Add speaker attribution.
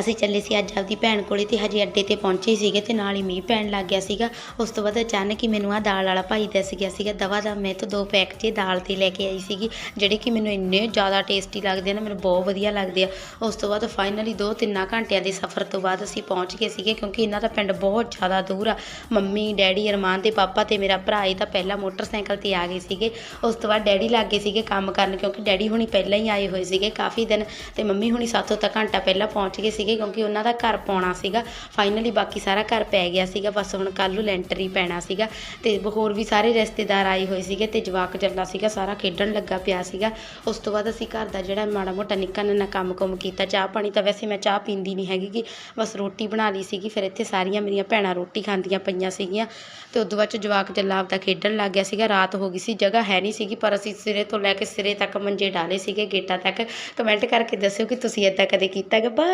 Speaker 1: ਅਸੀਂ ਚੱਲੇ ਸੀ ਅੱਜ ਆਪਦੀ ਭੈਣ ਕੋਲੇ ਤੇ ਹਜੇ ਅੱਡੇ ਤੇ ਪਹੁੰਚੇ ਸੀਗੇ ਤੇ ਨਾਲ ਹੀ ਮੀਂਹ ਪੈਣ ਲੱਗ ਗਿਆ ਸੀਗਾ। ਉਸ ਤੋਂ ਬਾਅਦ ਅਚਾਨਕ ਹੀ ਮੈਨੂੰ ਆ ਦਾਲ ਵਾਲਾ ਭਾਈ ਦੱਸ ਗਿਆ ਸੀਗਾ। ਦਵਾ ਦਾ ਮੈਂ ਤਾਂ ਦੋ ਪੈਕ ਜੇ ਦਾਲ ਤੇ ਲੈ ਕੇ ਆਈ ਸੀਗੀ, ਜਿਹੜੇ ਕਿ ਮੈਨੂੰ ਇੰਨੇ ਜ਼ਿਆਦਾ ਟੇਸਟੀ ਲੱਗਦੇ ਆ ਨਾ, ਮੈਨੂੰ ਬਹੁਤ ਵਧੀਆ ਲੱਗਦੇ ਆ। ਉਸ ਤੋਂ ਬਾਅਦ ਫਾਈਨਲੀ ਦੋ ਤਿੰਨਾਂ ਘੰਟਿਆਂ ਦੇ ਸਫ਼ਰ ਤੋਂ ਬਾਅਦ ਅਸੀਂ ਪਹੁੰਚ ਗਏ ਸੀਗੇ, ਕਿਉਂਕਿ ਇਹਨਾਂ ਦਾ ਪਿੰਡ ਬਹੁਤ ਜ਼ਿਆਦਾ ਦੂਰ ਆ। ਮੰਮੀ, ਡੈਡੀ, ਅਰਮਾਨ ਤੇ ਪਾਪਾ ਤੇ ਮੇਰਾ ਭਰਾ ਇਹ ਤਾਂ ਪਹਿਲਾਂ ਮੋਟਰਸਾਈਕਲ ਤੇ ਆ ਗਏ ਸੀਗੇ। ਉਸ ਤੋਂ ਬਾਅਦ ਡੈਡੀ ਲੱਗ ਗਏ ਸੀਗੇ ਕੰਮ ਕਰਨ, ਕਿਉਂਕਿ ਡੈਡੀ ਹੁਣੀ ਪਹਿਲਾਂ ਹੀ ਆਏ ਹੋਏ ਸੀਗੇ ਕਾਫੀ ਦਿਨ ਤੇ ਮੰਮੀ ਹੁਣੀ ਸਾਤੋਂ ਤਾਂ ਘੰਟਾ ਪਹਿਲਾਂ ਪਹੁੰਚ ਗਏ ਸੀ ਸੀਗੇ ਕਿਉਂਕਿ ਉਹਨਾਂ ਦਾ ਘਰ ਪਾਉਣਾ ਸੀਗਾ। ਫਾਈਨਲੀ ਬਾਕੀ ਸਾਰਾ ਘਰ ਪੈ ਗਿਆ ਸੀਗਾ। ਬਸ ਹੁਣ ਕੱਲ੍ਹ ਨੂੰ ਲੈਂਟਰ ਹੀ ਪੈਣਾ ਸੀਗਾ। ਤੇ ਹੋਰ ਵੀ ਸਾਰੇ ਰਿਸ਼ਤੇਦਾਰ ਆਏ ਹੋਏ ਸੀਗੇ ਤੇ ਜਵਾਕ ਜੱਲਾ ਸੀਗਾ। ਸਾਰਾ ਖੇਡਣ ਲੱਗਾ ਪਿਆ ਸੀਗਾ। ਉਸ ਤੋਂ ਬਾਅਦ ਅਸੀਂ ਘਰ ਦਾ ਜਿਹੜਾ ਮਾੜਾ ਮੋਟਾ ਨਿੱਕਾ ਨੰਨਾ ਕੰਮ ਕੁਮ ਕੀਤਾ। ਚਾਹ ਪਾਣੀ ਤਾਂ ਵੈਸੇ ਮੈਂ ਚਾਹ ਪੀਂਦੀ ਨਹੀਂ ਹੈਗੀ ਗੀ ਬਸ ਰੋਟੀ ਬਣਾ ਲਈ ਸੀਗੀ। ਫਿਰ ਇੱਥੇ ਸਾਰੀਆਂ ਮੇਰੀਆਂ ਭੈਣਾਂ ਰੋਟੀ ਖਾਂਦੀਆਂ ਪਈਆਂ ਸੀਗੀਆਂ। ਤੇ ਉਦੋਂ ਬਾਅਦ ਚ ਜਵਾਕ ਜੱਲਾ ਆਪਦਾ ਖੇਡਣ ਲੱਗ ਗਿਆ ਸੀਗਾ। ਰਾਤ ਹੋ ਗਈ ਸੀ। ਜਗ੍ਹਾ ਹੈ ਨਹੀਂ ਸੀਗੀ, ਪਰ ਅਸੀਂ ਸਿਰੇ ਤੋਂ ਲੈ ਕੇ ਸਿਰੇ ਤੱਕ ਮੰਜੇ ਡਾਲੇ ਸੀਗੇ, ਗੇਟਾਂ ਤੱਕ। ਕਮੈਂਟ ਕਰਕੇ ਦੱਸਿਓ ਕਿ ਤੁਸੀਂ ਇਦਾਂ ਕਦੇ ਕੀਤਾ ਗਾ ਬਾਏ